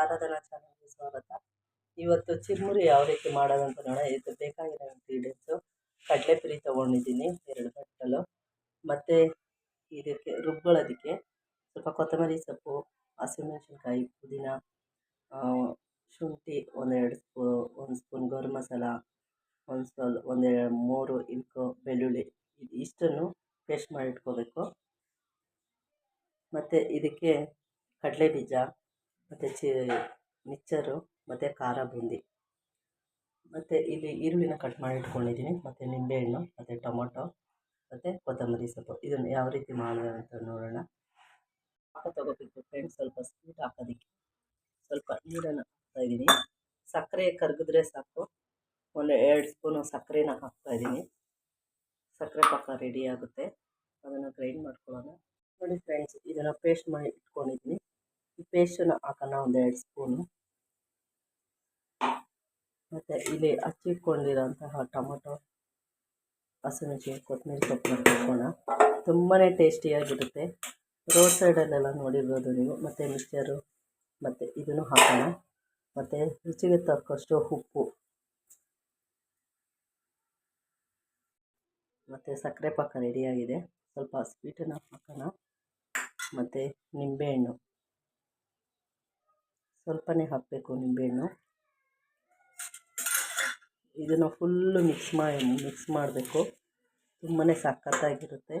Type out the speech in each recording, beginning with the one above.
ಆರಾಧನಾ ಚಾನಲ್ಗೆ ಸ್ವಾಗತ. ಇವತ್ತು ಚಿರುಮುರಿ ಯಾವ ರೀತಿ ಮಾಡೋದು ಅಂತ ನೋಡೋಣ. ಇದು ಬೇಕಾಗಿರೋ ಇಂಗ್ರೀಡಿಯೆಂಟ್ಸು ಕಡಲೆಪುರಿ ತೊಗೊಂಡಿದ್ದೀನಿ, ಎರಡು ಬಟ್ಟಲು. ಮತ್ತು ಇದಕ್ಕೆ ರುಬ್ಕೊಳ್ಳೋದಕ್ಕೆ ಸ್ವಲ್ಪ ಕೊತ್ತಂಬರಿ ಸೊಪ್ಪು ಹಸಿಮೆಣಸಿನ್ಕಾಯಿ ಪುದೀನ ಶುಂಠಿ ಒಂದೆರಡು ಸ್ಪೂ, ಒಂದು ಸ್ಪೂನ್ ಗರಂ ಮಸಾಲ, ಒಂದು ಸ್ವಲ್ ಒಂದೆರಡು, ಮೂರು ಇಂಕು ಬೆಳ್ಳುಳ್ಳಿ. ಇಷ್ಟನ್ನು ಪೇಸ್ಟ್ ಮಾಡಿಟ್ಕೋಬೇಕು. ಮತ್ತು ಇದಕ್ಕೆ ಕಡಲೆ ಬೀಜ ಮತ್ತು ಚಿ ಮಿಕ್ಚರು ಮತ್ತು ಖಾರ ಬೂಂದಿ. ಮತ್ತು ಇಲ್ಲಿ ಈರುಳ್ಳಿನ ಕಟ್ ಮಾಡಿ ಇಟ್ಕೊಂಡಿದ್ದೀನಿ ಮತ್ತು ನಿಂಬೆಹಣ್ಣು, ಮತ್ತು ಟೊಮೊಟೊ, ಮತ್ತು ಕೊತ್ತಂಬರಿ ಸೊಪ್ಪು. ಇದನ್ನು ಯಾವ ರೀತಿ ಮಾಡೋದು ಅಂತ ನೋಡೋಣ. ಪಾಕ ತೊಗೋಬೇಕು ಫ್ರೆಂಡ್ಸ್ ಸ್ವಲ್ಪ ಸ್ವೀಟ್ ಹಾಕೋದಕ್ಕೆ. ಸ್ವಲ್ಪ ನೀರನ್ನು ಹಾಕ್ತಾಯಿದ್ದೀನಿ ಸಕ್ಕರೆ ಕರಗಿದ್ರೆ ಸಾಕು. ಒಂದು ಎರಡು ಸ್ಪೂನು ಸಕ್ಕರೆನ ಹಾಕ್ತಾಯಿದ್ದೀನಿ ಸಕ್ಕರೆ ಪಾಕ ರೆಡಿ ಆಗುತ್ತೆ. ಅದನ್ನು ಗ್ರೈಂಡ್ ಮಾಡ್ಕೊಳ್ಳೋಣ. ನೋಡಿ ಫ್ರೆಂಡ್ಸ್ ಇದನ್ನು ಪೇಸ್ಟ್ ಮಾಡಿ ಇಟ್ಕೊಂಡಿದ್ದೀನಿ ಪೇಸ್ಟನ್ನು ಹಾಕೋಣ, ಒಂದು ಎರಡು ಸ್ಪೂನು. ಮತ್ತು ಇಲ್ಲಿ ಹಚ್ಚಿಟ್ಕೊಂಡಿರೋಂತಹ ಟೊಮೊಟೊ, ಹಸಿಮೆಣಸಿನ ಕೊತ್ತಂಬರಿ ಸೊಪ್ಪನ್ನ ಹಾಕೋಣ. ತುಂಬಾ ಟೇಸ್ಟಿಯಾಗಿರುತ್ತೆ. ರೋಡ್ ಸೈಡಲ್ಲೆಲ್ಲ ನೋಡಿರ್ಬೋದು ನೀವು. ಮತ್ತು ಮಿಕ್ಸರು ಮತ್ತು ಇದನ್ನು ಹಾಕೋಣ. ಮತ್ತು ರುಚಿಗೆ ತಕ್ಕಷ್ಟು ಉಪ್ಪು. ಮತ್ತು ಸಕ್ಕರೆ ಪಾಕ ರೆಡಿಯಾಗಿದೆ ಸ್ವಲ್ಪ ಸ್ವೀಟನ್ನು ಹಾಕೋಣ. ಮತ್ತು ನಿಂಬೆಹಣ್ಣು. ಸ್ವಲ್ಪನೇ ಹಾಕಬೇಕು ನಿಂಬೆಹಣ್ಣು. ಇದನ್ನು ಫುಲ್ಲು ಮಿಕ್ಸ್ ಮಾಡಿ ಮಿಕ್ಸ್ ಮಾಡಬೇಕು. ತುಂಬಾ ಸಖತ್ತಾಗಿರುತ್ತೆ.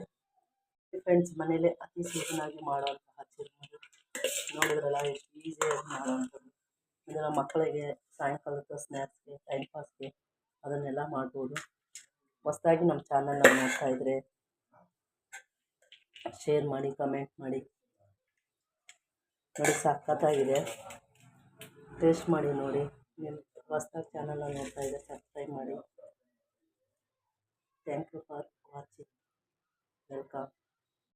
ಫ್ರೆಂಡ್ಸ್ ಮನೇಲೆ ಅತಿ ಸೀಸನಾಗಿ ಮಾಡುವಂತಹ ಚಿರುಮುರಿ ನೋಡಿದ್ರಲ್ಲ ಎಷ್ಟು ಈಸಿಯಾಗಿ ಮಾಡುವಂಥದ್ದು. ಇದನ್ನು ಮಕ್ಕಳಿಗೆ ಸಾಯಂಕಾಲದ ಸ್ನ್ಯಾಕ್ಸ್ಗೆ ಟೈಮ್ ಪಾಸ್ಗೆ ಅದನ್ನೆಲ್ಲ ಮಾಡ್ಬೋದು. ಹೊಸದಾಗಿ ನಮ್ಮ ಚಾನಲ್ನ ನೋಡ್ತಾ ಇದ್ರೆ ಶೇರ್ ಮಾಡಿ ಕಮೆಂಟ್ ಮಾಡಿ. ನೋಡಿ, ಸಖತ್ತಾಗಿದೆ. ಟೇಸ್ಟ್ ಮಾಡಿ ನೋಡಿ. ನೀವು ಹೊಸ್ದಾಗಿ ಚಾನಲ್ನ ನೋಡ್ತಾ ಇದ್ದರೆ ಸಬ್ಸ್ಕ್ರೈಬ್ ಮಾಡಿ. Thank you for watching welcome